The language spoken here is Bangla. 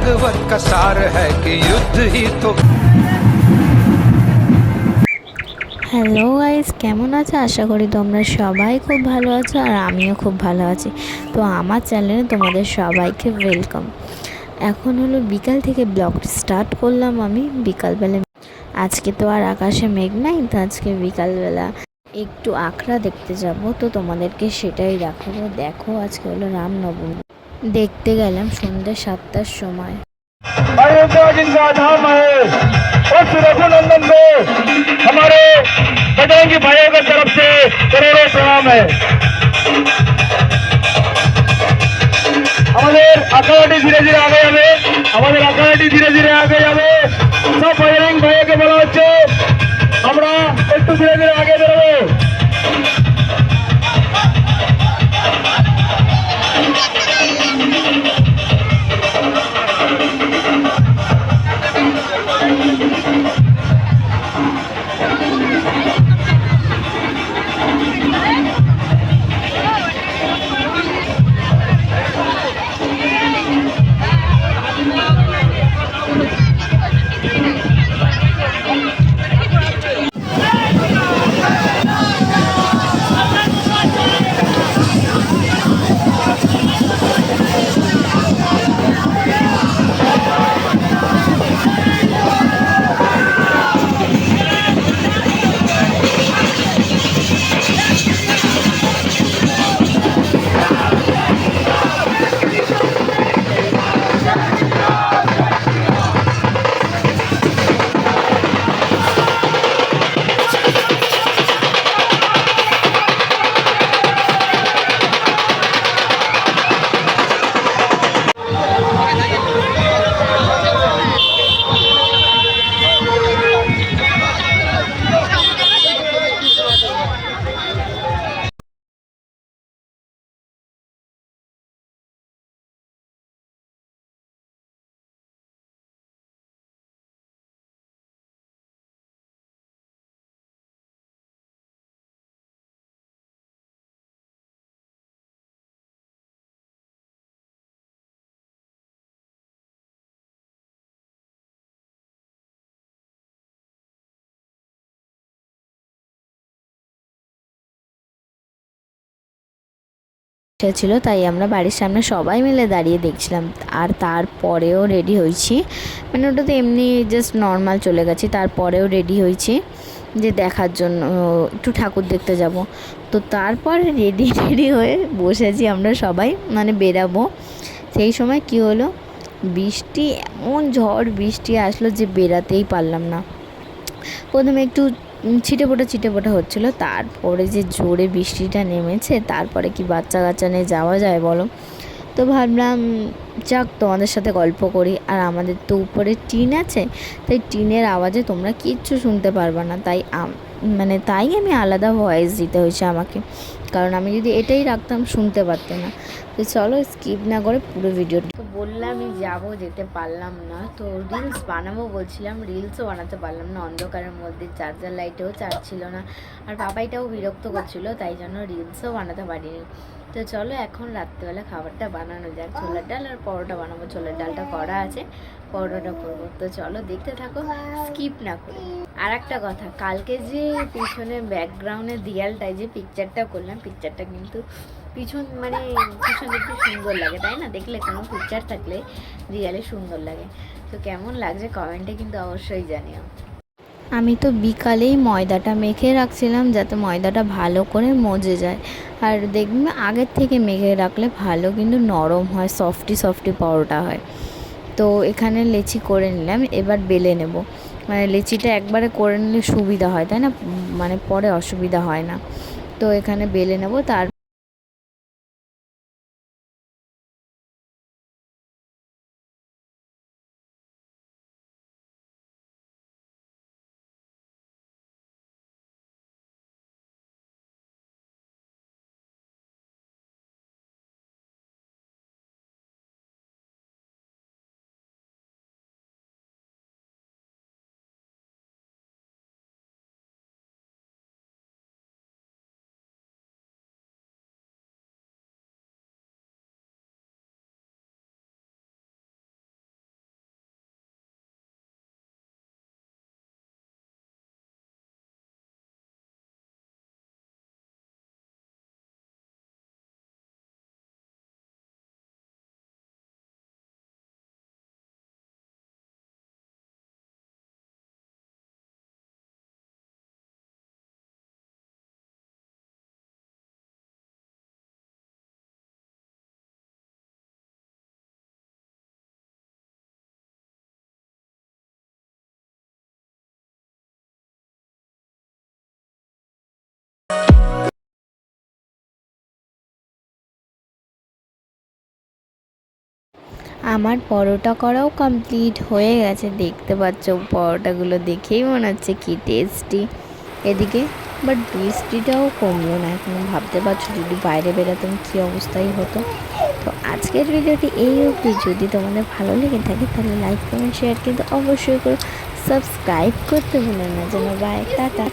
भागवत का सार है कि युद्ध ही तो হ্যালো গাইস কেমন আছো আশা করি তোমরা সবাই খুব ভালো আছো আর আমিও খুব ভালো আছি তো আমার চ্যানেলে তোমাদের সবাইকে ওয়েলকাম এখন হলো বিকাল থেকে ব্লগটা স্টার্ট করলাম আমি বিকালবেলা আজকে তো আর আকাশে মেঘ নাই তো আজকে বিকালবেলা একটু আখড়া দেখতে যাব তো তোমাদেরকে সেটাই দেখাবো দেখো আজকে হলো রামনবমী দেখতে গেলাম সন্ধ্যে সাতটার সময় अयोध्या जिनका धाम है उस रघुनंदन को हमारे बजरंगी भाइयों की तरफ से करोड़ों प्रणाम है আমাদের আঁকাটি ধীরে ধীরে আগে যাবে ছিল, তাই আমরা বাড়ির সামনে সবাই মিলে দাঁড়িয়ে দেখছিলাম। আর তারপরেও রেডি হয়েছি। মানে ওটা তো এমনি জাস্ট নর্মাল চলে গেছি। তারপরেও রেডি হয়েছি যে দেখার জন্য একটু ঠাকুর দেখতে যাব। তো তারপর রেডি রেডি হয়ে বসেছি আমরা সবাই মানে বেরাবো। সেই সময় কি হলো? বৃষ্টি, এমন ঝড় বৃষ্টি আসলো যে বেরাতেই পারলাম না। প্রথমে একটু ছিটে ফোটা ছিটে ফোটা হচ্ছিল। তারপরে যে জোরে বৃষ্টিটা নেমেছে, তারপরে কি বাচ্চা কাচ্চা নিয়ে যাওয়া যায় বলো? তো ভাবলাম, যাক তোমাদের সাথে গল্প করি। আর আমাদের তো উপরে টিন আছে, তাই টিনের আওয়াজে তোমরা কিচ্ছু শুনতে পারবে না। তাই মানে তাই আমি আলাদা ভয়েস দিতে হয়েছে আমাকে। কারণ আমি যদি এটাই রাখতাম, শুনতে পারতে না। তো চলো স্কিপ না করে পুরো ভিডিওটা তো বললাম আমি যাব, যেতে পারলাম না। তো রিলস বানাবো বলছিলাম রিলসও বানাতে পারলাম না। অন্ধকারের মধ্যে চার্জার লাইটেও চার্জ ছিল না। আর বাবাইটাও বিরক্ত করছিল, তাই জন্য রিলসও বানাতে পারিনি। তো চলো এখন রাত্রিবেলা খাবারটা বানানো যাক। ছোলার ডাল আর পরোটা বানাবো। ছোলার ডালটা করা আছে, পরোটাটা করব। তো চলো দেখতে থাকো স্কিপ না করে। আর একটা কথা, কালকে যে পিছনে ব্যাকগ্রাউন্ডের দিয়ালটায় যে পিকচারটা করলাম পিকচারটা কিন্তু পিছন মানে পিছন একটু সুন্দর লাগে, তাই না? দেখলে কোনো পিকচার থাকলে রিয়ালে সুন্দর লাগে। তো কেমন লাগছে কমেন্টে কিন্তু অবশ্যই জানিও। আমি তো বিকালেই ময়দাটা মেখে রাখছিলাম, যাতে ময়দাটা ভালো করে মজে যায়। আর দেখবে আগের থেকে মেখে রাখলে ভালো কিন্তু নরম হয় সফটি সফটি পরোটা হয়। তো এখানে লেচি করে নিলাম, এবার বেলে নেব। মানে লেচিটা একবারে করে নিলে সুবিধা হয়, তাই না? মানে পরে অসুবিধা হয় না। তো এখানে বেলে নেব, তার আমার পরোটা করাও কমপ্লিট হয়ে গেছে। দেখতে পাচ্ছ, পরোটাগুলো দেখেই মনে হচ্ছে কী টেস্টি এদিকে বাট বৃষ্টিটাও কমলো না এখন। ভাবতে পারছ, যদি বাইরে বেরোতাম কী অবস্থাই হতো। তো আজকের ভিডিওটি এই অবধি। যদি তোমাদের ভালো লেগে থাকে, তাহলে লাইক কমেন্ট শেয়ার কিন্তু অবশ্যই করো। সাবস্ক্রাইব করতে ভুলো না যেন। Bye tata.